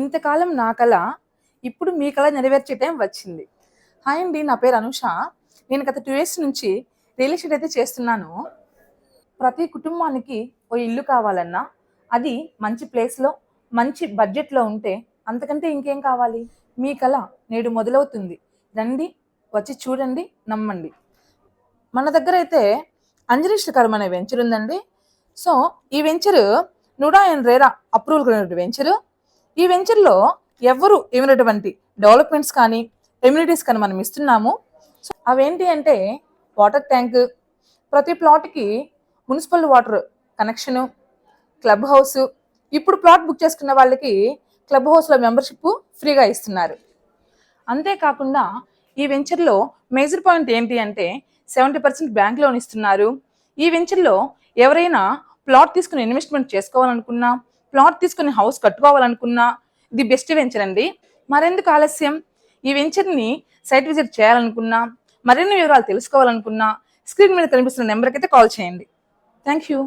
ఇంతకాలం నా కళ ఇప్పుడు మీ కళ నెరవేర్చే టైం వచ్చింది. హాయ్ అండి నా పేరు అనుష. నేను గత టూ ఇయర్స్ నుంచి రియల్ ఎస్టేట్ అయితే చేస్తున్నాను. ప్రతి కుటుంబానికి ఓ ఇల్లు కావాలన్నా అది మంచి ప్లేస్లో మంచి బడ్జెట్లో ఉంటే అంతకంటే ఇంకేం కావాలి? మీ కళ నేడు మొదలవుతుంది. రండి వచ్చి చూడండి నమ్మండి. మన దగ్గర అయితే అంజనీ శ్రీకారం అనే వెంచర్ ఉందండి. సో ఈ venture NUDA and RERA approval కలిగిన వెంచరు ఈ వెంచర్లో ఎవరు ఇవ్వనటువంటి డెవలప్మెంట్స్ కానీ ఎమ్యూనిటీస్ కానీ మనం ఇస్తున్నాము. సో అవేంటి అంటే వాటర్ ట్యాంక్ ప్రతి ప్లాట్కి municipal water connection club house ఇప్పుడు ప్లాట్ బుక్ చేసుకున్న వాళ్ళకి క్లబ్ హౌస్లో మెంబర్షిప్ ఫ్రీగా ఇస్తున్నారు. అంతేకాకుండా ఈ వెంచర్లో మేజర్ పాయింట్ ఏంటి అంటే సెవెంటీ పర్సెంట్ బ్యాంక్ లోన్ ఇస్తున్నారు. ఈ వెంచర్లో ఎవరైనా ప్లాట్ తీసుకుని ఇన్వెస్ట్మెంట్ చేసుకోవాలనుకున్నా ప్లాట్ తీసుకుని హౌస్ కట్టుకోవాలనుకున్నా ఇది బెస్ట్ వెంచర్ అండి. మరెందుకు ఆలస్యం? ఈ వెంచర్ని సైట్ విజిట్ చేయాలనుకున్నా మరిన్ని వివరాలు తెలుసుకోవాలనుకున్నా స్క్రీన్ మీద కనిపిస్తున్న నెంబర్కి అయితే కాల్ చేయండి. Thank you